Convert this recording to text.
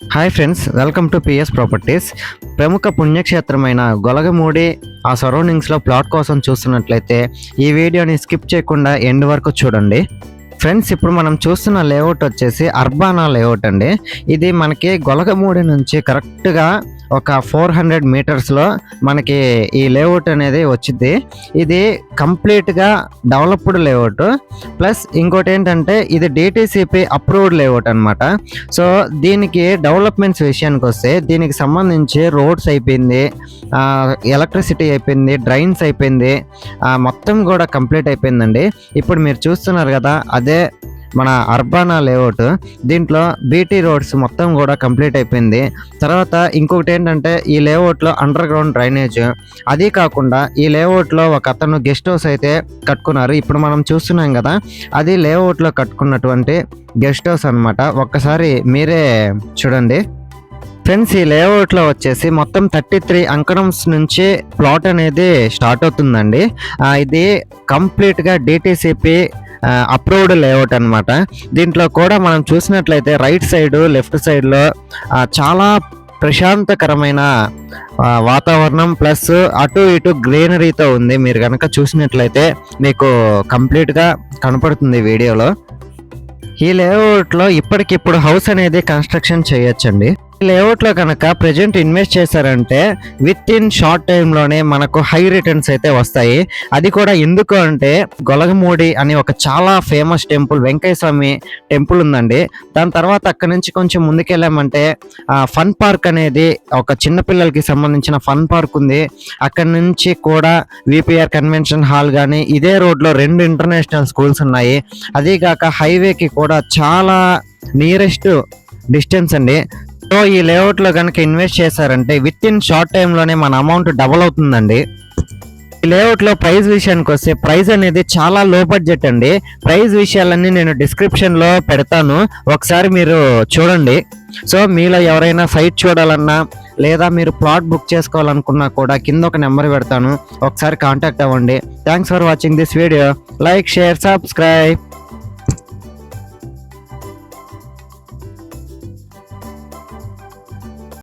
Hi friends welcome to PS properties. ప్రముఖ పుణ్యక్షేత్రమైన గొలగమూడి ఆ సరౌండింగ్స్లో ప్లాట్ కోసం చూస్తున్నట్లయితే ఈ వీడియోని స్కిప్ చేయకుండా ఎండ్ వరకు చూడండి. ఫ్రెండ్స్ ఇప్పుడు మనం చూస్తున్న లేఅవుట్ వచ్చేసి అర్బానా లేఅవుట్ అండి. ఇది మనకి గొలగమూడి నుంచి కరెక్ట్గా ఒక ఫోర్ హండ్రెడ్ మీటర్స్లో మనకి ఈ లేఅవుట్ అనేది వచ్చింది ఇది కంప్లీట్గా డెవలప్డ్ లేఅవుట్. ప్లస్ ఇంకోటి ఏంటంటే ఇది డిటీసీపీ అప్రూవ్డ్ లేఅవుట్ అనమాట సో దీనికి డెవలప్మెంట్స్ విషయానికి వస్తే దీనికి సంబంధించి రోడ్స్ అయిపోయింది ఎలక్ట్రిసిటీ అయిపోయింది డ్రైన్స్ అయిపోయింది మొత్తం కూడా కంప్లీట్ అయిపోయిందండి. ఇప్పుడు మీరు చూస్తున్నారు కదా అదే మన అర్బానా లేఅవుట్ దీంట్లో బీటీ రోడ్స్ మొత్తం కూడా కంప్లీట్ అయిపోయింది. తర్వాత ఇంకొకటి ఏంటంటే ఈ లేఅవుట్లో అండర్ గ్రౌండ్ డ్రైనేజ్. అది కాకుండా ఈ లేఅవుట్లో ఒక అతను గెస్ట్ హౌస్ అయితే కట్టుకున్నారు. ఇప్పుడు మనం చూస్తున్నాం కదా అది లేఅవుట్లో కట్టుకున్నటువంటి గెస్ట్ హౌస్ అన్నమాట. ఒక్కసారి మీరే చూడండి. ఫ్రెండ్స్ ఈ లేఅవుట్లో వచ్చేసి మొత్తం థర్టీ త్రీ అంకణమ్స్ నుంచి ప్లాట్ అనేది స్టార్ట్ అవుతుందండి. ఇది కంప్లీట్గా డిటీసీపీ అప్రూవ్డ్ లేఅవుట్ అన్నమాట. దీంట్లో కూడా మనం చూసినట్లయితే రైట్ సైడ్ లెఫ్ట్ సైడ్లో చాలా ప్రశాంతకరమైన వాతావరణం ప్లస్ అటు ఇటు గ్రీనరీతో ఉంది. మీరు కనుక చూసినట్లయితే మీకు కంప్లీట్గా కనపడుతుంది వీడియోలో. ఈ లేఅవుట్లో ఇప్పటికిప్పుడు హౌస్ అనేది కన్స్ట్రక్షన్ చేయొచ్చండి. లేఅవుట్లో కనుక ప్రజెంట్ ఇన్వెస్ట్ చేశారంటే విత్ ఇన్ షార్ట్ టైంలోనే మనకు హై రిటర్న్స్ అయితే వస్తాయి. అది కూడా ఎందుకు అంటే గొలగమూడి అని ఒక చాలా famous temple Venkayya Swami temple ఉందండి. దాని తర్వాత అక్కడ నుంచి కొంచెం ముందుకెళ్ళామంటే ఫన్ పార్క్ అనేది ఒక చిన్న పిల్లలకి సంబంధించిన ఫన్ పార్క్ ఉంది. అక్కడ నుంచి కూడా విపిఆర్ కన్వెన్షన్ హాల్ కానీ ఇదే రోడ్లో రెండు ఇంటర్నేషనల్ స్కూల్స్ ఉన్నాయి. అదీగాక హైవేకి కూడా చాలా నియరెస్ట్ డిస్టెన్స్ అండి. సో ఈ లేఅవుట్లో కనుక ఇన్వెస్ట్ చేశారంటే విత్ ఇన్ షార్ట్ టైంలోనే మన అమౌంట్ డబల్ అవుతుందండి. ఈ లేఅవుట్లో ప్రైస్ విషయానికి వస్తే ప్రైస్ అనేది చాలా లో బడ్జెట్ అండి. ప్రైస్ విషయాలన్నీ నేను డిస్క్రిప్షన్లో పెడతాను. ఒకసారి మీరు చూడండి. సో మీలో ఎవరైనా సైట్ చూడాలన్నా లేదా మీరు ప్లాట్ బుక్ చేసుకోవాలనుకున్నా కూడా కింద ఒక నెంబర్ పెడతాను. ఒకసారి కాంటాక్ట్ అవ్వండి. Thanks for watching this video like share subscribe